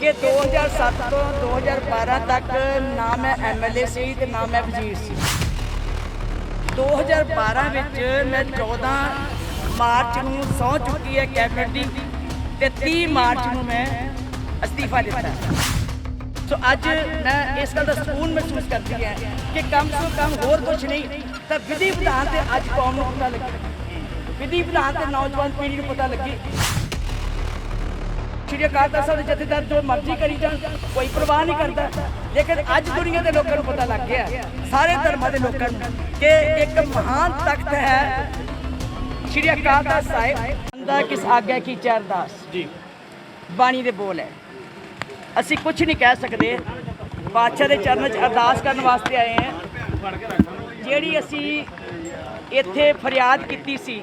ਕਿ 2007 ਤੋਂ 2012 ਤੱਕ ਨਾ ਮੈਂ ਐਮਐਲਏ ਸੀ ਤੇ ਨਾ ਮੈਂ ਵਜ਼ੀਰ ਸੀ। 2012 ਵਿੱਚ ਮੈਂ 14 ਮਾਰਚ ਨੂੰ ਸਹੁੰ ਚੁੱਕੀ ਹੈ ਕੈਬਨਿਟ ਦੀ ਤੇ 30 ਮਾਰਚ ਨੂੰ ਮੈਂ ਅਸਤੀਫਾ ਦਿੱਤਾ ਸੋ ਅੱਜ ਮੈਂ ਇਸ ਗੱਲ ਦਾ ਸਕੂਨ ਮਹਿਸੂਸ ਕਰਦੀ ਹਾਂ ਕਿ ਕਮ ਤੋਂ ਕਮ ਹੋਰ ਕੁਝ ਨਹੀਂ, ਤਾਂ ਵਿਧੀ ਵਿਧਾਨ ਤੇ ਅੱਜ ਕੌਮ ਨੂੰ ਪਤਾ ਲੱਗੇ। ਵਿਧੀ ਵਿਧਾਨ ਤੇ ਨੌਜਵਾਨ ਪੀੜ੍ਹੀ ਨੂੰ ਪਤਾ ਲੱਗੀ ਸ਼੍ਰੀ ਅਕਾਲ ਤਖਤ ਸਾਹਿਬ ਦੇ ਜਥੇਦਾਰ ਜੋ ਮਰਜ਼ੀ ਕਰੀ ਜਾਣ ਕੋਈ ਪਰਵਾਹ ਨਹੀਂ ਕਰਦਾ। ਲੇਕਿਨ ਅੱਜ ਦੁਨੀਆ ਦੇ ਲੋਕਾਂ ਨੂੰ ਪਤਾ ਲੱਗ ਗਿਆ ਸਾਰੇ ਧਰਮਾਂ ਦੇ ਲੋਕਾਂ ਨੂੰ ਕਿ ਇੱਕ ਮਹਾਨ ਤਖਤ ਹੈ ਸ਼੍ਰੀ ਅਕਾਲ ਤਖਤ ਸਾਹਿਬ। ਦਾ ਕਿਸ ਆਗਿਆ ਕੀ ਚਰਦਾਸ ਜੀ। ਬਾਣੀ ਦੇ ਬੋਲ ਹੈ। ਅਸੀਂ ਕੁਝ ਨਹੀਂ ਕਹਿ ਸਕਦੇ ਬਾਦਸ਼ਾਹ ਦੇ ਚਰਨਾਂ 'ਚ ਅਰਦਾਸ ਕਰਨ ਵਾਸਤੇ ਆਏ ਹਾਂ। ਜਿਹੜੀ ਅਸੀਂ ਇੱਥੇ ਫਰਿਆਦ ਕੀਤੀ ਸੀ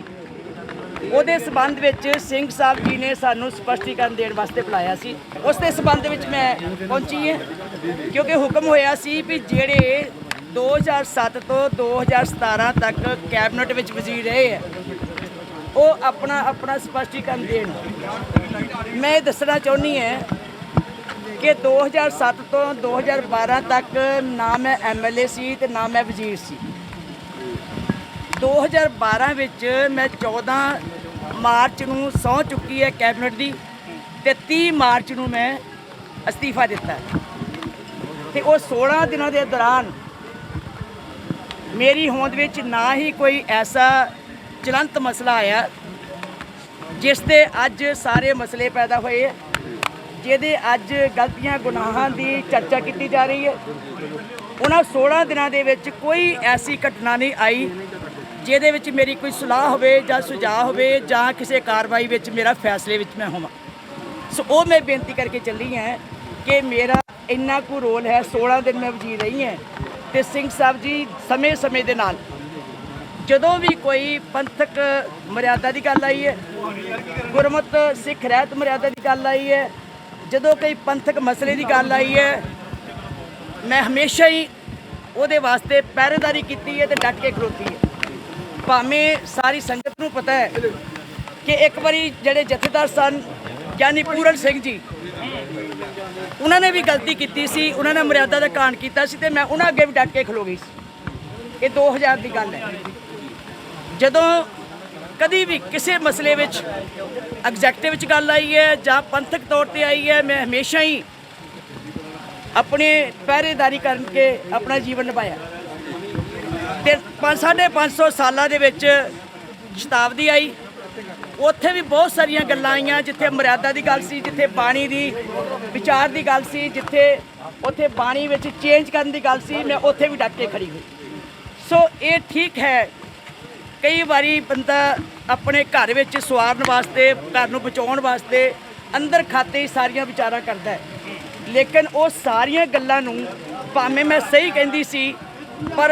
ਉਹਦੇ ਸਬੰਧ ਵਿੱਚ ਸਿੰਘ ਸਾਹਿਬ ਜੀ ਨੇ ਸਾਨੂੰ ਸਪਸ਼ਟੀਕਰਨ ਦੇਣ ਵਾਸਤੇ ਬੁਲਾਇਆ ਸੀ। ਉਸ ਦੇ ਸਬੰਧ ਵਿੱਚ ਮੈਂ ਪਹੁੰਚੀ ਹਾਂ, ਕਿਉਂਕਿ ਹੁਕਮ ਹੋਇਆ ਸੀ ਵੀ ਜਿਹੜੇ 2007 ਤੋਂ 2017 ਤੱਕ ਕੈਬਨਿਟ ਵਿੱਚ ਵਜ਼ੀਰ ਰਹੇ ਹੈ ਉਹ ਆਪਣਾ ਆਪਣਾ ਸਪਸ਼ਟੀਕਰਨ ਦੇਣ। ਮੈਂ ਇਹ ਦੱਸਣਾ ਚਾਹੁੰਦੀ ਹਾਂ ਕਿ 2007 ਤੋਂ 2012 ਤੱਕ ਨਾ ਮੈਂ ਐਮਐਲਏ ਸੀ ਤੇ ਨਾ ਮੈਂ ਵਜ਼ੀਰ ਸੀ। 2012 ਵਿੱਚ ਮੈਂ 14 ਮਾਰਚ ਨੂੰ ਸਹੁੰ ਚੁੱਕੀ ਹੈ ਕੈਬਨਿਟ ਦੀ ਤੇ 30 ਮਾਰਚ ਨੂੰ ਮੈਂ ਅਸਤੀਫਾ ਦਿੱਤਾ ਤੇ ਉਹ 16 ਦਿਨਾਂ ਦੇ ਦੌਰਾਨ ਮੇਰੀ ਹੋਂਦ ਵਿੱਚ ਨਾ ਹੀ ਕੋਈ ਐਸਾ ਚਲੰਤ ਮਸਲਾ ਆਇਆ ਜਿਸ 'ਤੇ ਅੱਜ ਸਾਰੇ ਮਸਲੇ ਪੈਦਾ ਹੋਏ ਹੈ, ਜਿਹਦੇ ਅੱਜ ਗਲਤੀਆਂ ਗੁਨਾਹਾਂ ਦੀ ਚਰਚਾ ਕੀਤੀ ਜਾ ਰਹੀ ਹੈ। ਉਹਨਾਂ 16 ਦਿਨਾਂ ਦੇ ਵਿੱਚ ਕੋਈ ਐਸੀ ਘਟਨਾ ਨਹੀਂ ਆਈ ਜਿਹਦੇ ਵਿੱਚ ਮੇਰੀ ਕੋਈ ਸਲਾਹ ਹੋਵੇ ਜਾਂ ਸੁਝਾਅ ਹੋਵੇ ਜਾਂ ਕਿਸੇ ਕਾਰਵਾਈ ਵਿੱਚ ਮੇਰਾ ਫੈਸਲੇ ਵਿੱਚ ਮੈਂ ਹੋਵਾਂ। ਸੋ ਉਹ ਮੈਂ ਬੇਨਤੀ ਕਰਕੇ ਚੱਲੀ ਹਾਂ ਕਿ ਮੇਰਾ ਇੰਨਾ ਕੁ ਰੋਲ ਹੈ 16 ਦਿਨ ਮੈਂ ਵਜ਼ੀਰ ਰਹੀ ਹਾਂ ਤੇ ਸਿੰਘ ਸਾਹਿਬ ਜੀ ਸਮੇਂ-ਸਮੇਂ ਦੇ ਨਾਲ ਜਦੋਂ ਵੀ ਕੋਈ ਪੰਥਕ ਮਰਿਆਦਾ ਦੀ ਗੱਲ ਆਈ ਹੈ, ਗੁਰਮਤ ਸਿੱਖ ਰਹਿਤ ਮਰਿਆਦਾ ਦੀ ਗੱਲ ਆਈ ਹੈ, ਜਦੋਂ ਕੋਈ ਪੰਥਕ ਮਸਲੇ ਦੀ ਗੱਲ ਆਈ ਹੈ, ਮੈਂ ਹਮੇਸ਼ਾ ਹੀ ਉਹਦੇ ਵਾਸਤੇ ਪਹਿਰੇਦਾਰੀ ਕੀਤੀ ਹੈ ਤੇ ਡਟ ਕੇ ਖਲੋਤੀ ਹੈ। ਭਾਵੇਂ ਸਾਰੀ ਸੰਗਤ ਨੂੰ ਪਤਾ ਹੈ ਕਿ ਇੱਕ ਵਾਰੀ ਜਿਹੜੇ ਜਥੇਦਾਰ ਸਨ, ਗਿਆਨੀ ਪੂਰਨ ਸਿੰਘ ਜੀ, ਉਹਨਾਂ ਨੇ ਵੀ ਗਲਤੀ ਕੀਤੀ ਸੀ, ਉਹਨਾਂ ਨੇ ਮਰਿਆਦਾ ਦਾ ਕਾਂਡ ਕੀਤਾ ਸੀ ਤੇ ਮੈਂ ਉਹਨਾਂ ਅੱਗੇ ਵੀ ਡਟ ਕੇ ਖਲੋ ਗਈ ਸੀ। ਇਹ 2000 ਦੀ ਗੱਲ ਹੈ। ਜਦੋਂ ਕਦੀ ਵੀ ਕਿਸੇ ਮਸਲੇ ਵਿੱਚ ਐਗਜ਼ੈਕਟਿਵ ਵਿੱਚ ਗੱਲ ਆਈ ਹੈ ਜਾਂ ਪੰਥਕ ਤੌਰ ਤੇ ਆਈ ਹੈ, ਮੈਂ ਹਮੇਸ਼ਾ ਹੀ ਆਪਣੇ ਪਹਿਰੇਦਾਰੀ ਕਰਕੇ ਆਪਣਾ ਜੀਵਨ ਨਿਭਾਇਆ। ਤੇ 550 ਸਾਲਾਂ ਦੇ ਵਿੱਚ ਸ਼ਤਾਬਦੀ ਆਈ। ਉੱਥੇ ਵੀ ਬਹੁਤ ਸਾਰੀਆਂ ਗੱਲਾਂ ਆਈਆਂ, ਜਿੱਥੇ ਮਰਿਆਦਾ ਦੀ ਗੱਲ ਸੀ, ਜਿੱਥੇ ਬਾਣੀ ਦੀ, ਵਿਚਾਰ ਦੀ ਗੱਲ ਸੀ, ਜਿੱਥੇ ਉੱਥੇ ਬਾਣੀ ਵਿੱਚ ਚੇਂਜ ਕਰਨ ਦੀ ਗੱਲ ਸੀ, ਮੈਂ ਉੱਥੇ ਵੀ ਡਟ ਕੇ ਖੜੀ ਹੋਈ। ਸੋ ਇਹ ਠੀਕ ਹੈ, ਕਈ ਵਾਰੀ ਬੰਦਾ ਆਪਣੇ ਘਰ ਵਿੱਚ ਸਵਾਰਨ ਵਾਸਤੇ, ਘਰ ਨੂੰ ਬਚਾਉਣ ਵਾਸਤੇ ਅੰਦਰ ਖਾਤੇ ਹੀ ਸਾਰੀਆਂ ਵਿਚਾਰਾਂ ਕਰਦਾ ਹੈ। ਲੇਕਿਨ ਉਹ ਸਾਰੀਆਂ ਗੱਲਾਂ ਨੂੰ ਭਾਵੇਂ ਮੈਂ ਸਹੀ ਕਹਿੰਦੀ ਸੀ, ਪਰ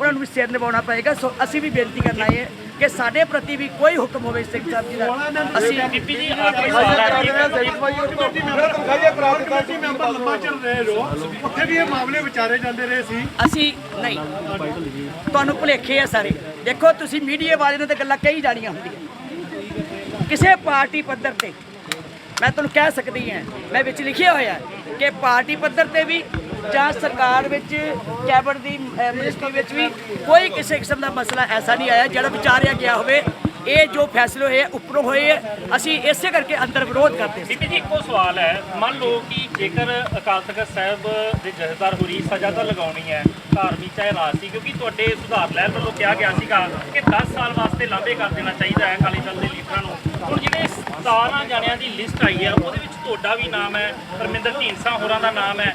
ਉਹਨਾਂ ਨੂੰ ਵੀ ਸਿਰ ਨਿਭਾਉਣਾ ਪਏਗਾ। ਸੋ ਅਸੀਂ ਵੀ ਬੇਨਤੀ ਕਰਨ ਹਾਂ ਕਿ ਸਾਡੇ ਪ੍ਰਤੀ ਵੀ ਕੋਈ ਹੁਕਮ ਹੋਵੇ ਸਿੰਘ ਸਾਹਿਬ ਜੀ ਦਾ। ਅਸੀਂ ਬੀਬੀ ਜੀ ਆਖਰੀ ਸਵਾਲ ਹੈ। ਕਿ ਕਮੇਟੀ ਮੈਂਬਰ ਤਨਖਾਹੀਆ ਕਰਾ ਦਿੱਤਾ ਕਮੇਟੀ ਮੈਂਬਰ ਲੰਮਾ ਚਿਰ ਰਹੇ ਜੋ ਉੱਥੇ ਵੀ ਇਹ ਮਾਮਲੇ ਵਿਚਾਰੇ ਜਾਂਦੇ ਰਹੇ ਸੀ। ਅਸੀਂ ਨਹੀਂ। ਤੁਹਾਨੂੰ ਭੁਲੇਖੇ ਆ ਸਾਰੇ। ਦੇਖੋ ਤੁਸੀਂ ਮੀਡੀਆ ਵਾਲੇ ਨੇ ਤਾਂ ਗੱਲਾਂ ਕਹੀ ਜਾਣੀਆਂ ਹੁੰਦੀਆਂ। ਕਿਸੇ ਪਾਰਟੀ ਪੱਧਰ ਤੇ ਮੈਂ ਤੁਹਾਨੂੰ ਕਹਿ ਸਕਦੀ ਹਾਂ ਮੈਂ ਵਿੱਚ ਲਿਖਿਆ ਹੋਇਆ ਹੈ ਕਿ ਪਾਰਟੀ ਪੱਧਰ ਤੇ ਵੀ ਜਾਂ ਸਰਕਾਰ ਵਿੱਚ ਕੈਬਨਿਟ ਦੀ ਅਹ, ਮਿਨਿਸਟਰੀ ਵਿੱਚ ਵੀ ਕੋਈ ਕਿਸੇ ਕਿਸਮ ਦਾ ਮਸਲਾ ਐਸਾ ਨਹੀਂ ਆਇਆ ਜਿਹੜਾ ਵਿਚਾਰਿਆ ਗਿਆ ਹੋਵੇ। ਇਹ ਜੋ ਫੈਸਲੇ ਹੋਏ ਉੱਪਰੋਂ ਹੋਏ ਅਸੀਂ ਇਸੇ ਕਰਕੇ ਅੰਦਰ ਵਿਰੋਧ ਕਰਦੇ ਸੀ। ਜੀ ਇੱਕੋ ਸਵਾਲ ਹੈ। ਮੰਨ ਲਓ ਕਿ ਜੇਕਰ ਅਕਾਲ ਤਖਤ ਸਾਹਿਬ ਦੇ ਜਥੇਦਾਰ ਹੋਰੀ ਸਜ਼ਾ ਤਾਂ ਲਗਾਉਣੀ ਹੈ ਧਾਰਮਿਕ ਚਾਹੇ ਰਾਜਸੀ ਕਿਉਂਕਿ ਤੁਹਾਡੇ ਸੁਧਾਰ ਲਹਿਰ ਵੱਲੋਂ ਕਿਹਾ ਗਿਆ ਸੀਗਾ ਕਿ 10 ਸਾਲ ਵਾਸਤੇ ਲਾਂਭੇ ਕਰ ਦੇਣਾ ਚਾਹੀਦਾ ਹੈ ਅਕਾਲੀ ਦਲ ਦੇ ਲੀਡਰਾਂ ਨੂੰ। ਹੁਣ ਜਿਹੜੇ 17 ਜਣਿਆਂ ਦੀ ਲਿਸਟ ਆਈ ਹੈ ਉਹਦੇ ਵਿੱਚ ਤੁਹਾਡਾ ਵੀ ਨਾਮ ਹੈ ਪਰਮਿੰਦਰ ਢੀਂਡਸਾ ਹੋਰਾਂ ਦਾ ਨਾਮ ਹੈ।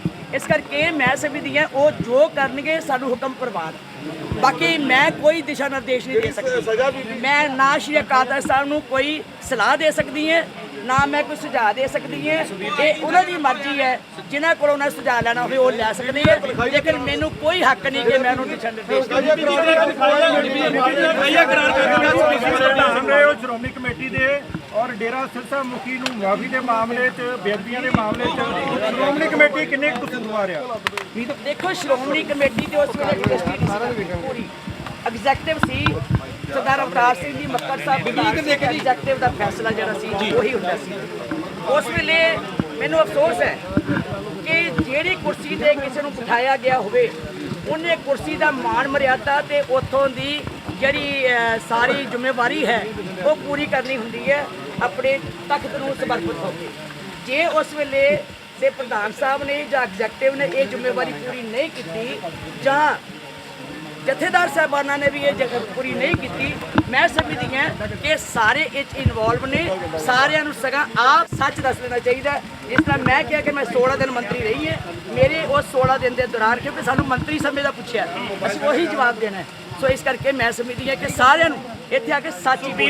ਇਸ ਕਰਕੇ ਮੈਂ ਸਮਝਦੀ ਹਾਂ ਉਹ ਜੋ ਕਰਨਗੇ ਸਾਨੂੰ ਹੁਕਮ ਪ੍ਰਵਾਨ ਬਾਕੀ ਮੈਂ ਕੋਈ ਦਿਸ਼ਾ ਨਿਰਦੇਸ਼ ਨਹੀਂ ਦੇ ਸਕਦੀ ਮੈਂ ਨਾ ਸ਼੍ਰੀ ਅਕਾਲ ਤਖਤ ਸਾਹਿਬ ਨੂੰ ਕੋਈ ਸਲਾਹ ਦੇ ਸਕਦੀ ਹਾਂ ਨਾ ਮੈਂ ਕੋਈ ਸੁਝਾਅ ਦੇ ਸਕਦੀ ਹਾਂ ਇਹ ਉਹਨਾਂ ਦੀ ਮਰਜ਼ੀ ਹੈ ਜਿਨ੍ਹਾਂ ਕੋਲੋਂ ਉਹਨਾਂ ਸੁਝਾਅ ਲੈਣਾ ਹੋਵੇ ਉਹ ਲੈ ਸਕਦੇ ਹੈ ਲੇਕਿਨ ਮੈਨੂੰ ਕੋਈ ਹੱਕ ਨਹੀਂ ਕਿ ਮੈਂ ਉਹਨੂੰ ਦਿਸ਼ਾ ਨਿਰਦੇਸ਼ ਹੋ ਸ਼੍ਰੋਮਣੀ ਕਮੇਟੀ ਦੇ ਔਰ ਡੇਰਾ ਸਿਰਸਾ ਮੁਖੀ ਨੂੰ ਮੁਆਫੀ ਦੇ ਮਾਮਲੇ 'ਚ ਬੇਅਦਬੀਆਂ ਦੇ ਮਾਮਲੇ 'ਚ ਸ਼੍ਰੋਮਣੀ ਕਮੇਟੀ ਕਿੰਨੇ ਕੁ ਕਸੂਰਵਾਰ ਆ ਦੇਖੋ ਸ਼੍ਰੋਮਣੀ ਕਮੇਟੀ ਦੇ ਉਸ ਵੇਲੇ ਸੀ ਪੂਰੀ ਐਗਜ਼ੈਕਟਿਵ ਸੀ ਸਰਦਾਰ ਅਵਤਾਰ ਸਿੰਘ ਜੀ ਮੱਕੜ ਸਾਹਿਬ ਦੇ ਐਗਜ਼ੈਕਟਿਵ ਦਾ ਫੈਸਲਾ ਜਿਹੜਾ ਸੀ ਉਹੀ ਹੁੰਦਾ ਸੀ। ਉਸ ਵੇਲੇ ਮੈਨੂੰ ਅਫਸੋਸ ਹੈ ਕਿ ਜਿਹੜੀ ਕੁਰਸੀ ਤੇ ਕਿਸੇ ਨੂੰ ਬਿਠਾਇਆ ਗਿਆ ਹੋਵੇ ਉਹਨੇ ਕੁਰਸੀ ਦਾ ਮਾਣ ਮਰਿਆਦਾ ਤੇ ਉੱਥੋਂ ਦੀ ਜਿਹੜੀ ਸਾਰੀ ਜ਼ਿੰਮੇਵਾਰੀ ਹੈ ਉਹ ਪੂਰੀ ਕਰਨੀ ਹੁੰਦੀ ਹੈ। ਆਪਣੇ ਤਖਤ ਨੂੰ ਸਮਰਪਿਤ ਹੋ ਕੇ ਜੇ ਉਸ ਵੇਲੇ ਦੇ ਪ੍ਰਧਾਨ ਸਾਹਿਬ ਨੇ ਜਾਂ ਐਗਜ਼ੈਕਟਿਵ ਨੇ ਇਹ ਜ਼ਿੰਮੇਵਾਰੀ ਪੂਰੀ ਨਹੀਂ ਕੀਤੀ, ਜਾਂ ਜਥੇਦਾਰ ਸਾਹਿਬਾਨਾਂ ਨੇ ਵੀ ਇਹ ਜਗ੍ਹਾ ਪੂਰੀ ਨਹੀਂ ਕੀਤੀ, ਮੈਂ ਸਮਝਦੀ ਹਾਂ ਕਿ ਸਾਰੇ ਇਹ 'ਚ ਇਨਵੋਲਵ ਨੇ। ਸਾਰਿਆਂ ਨੂੰ ਸਗਾ ਆਪ ਸੱਚ ਦੱਸ ਦੇਣਾ ਚਾਹੀਦਾ ਹੈ। ਜਿਸ ਤਰ੍ਹਾਂ ਮੈਂ ਕਿਹਾ ਕਿ ਮੈਂ 16 ਦਿਨ ਮੰਤਰੀ ਰਹੀ ਹੈ। ਮੇਰੇ ਉਸ 16 ਦਿਨ ਦੇ ਦੌਰਾਨ, ਕਿਉਂਕਿ ਸਾਨੂੰ ਮੰਤਰੀ ਸਮੇਂ ਦਾ ਪੁੱਛਿਆ, ਅਸੀਂ ਉਹੀ ਜਵਾਬ ਦੇਣਾ ਸੋ ਇਸ ਕਰਕੇ ਮੈਂ ਸਮਝਦੀ ਹਾਂ ਕਿ ਸਾਰਿਆਂ ਨੂੰ ਇੱਥੇ ਆ ਕੇ ਸੱਚ ਹੀ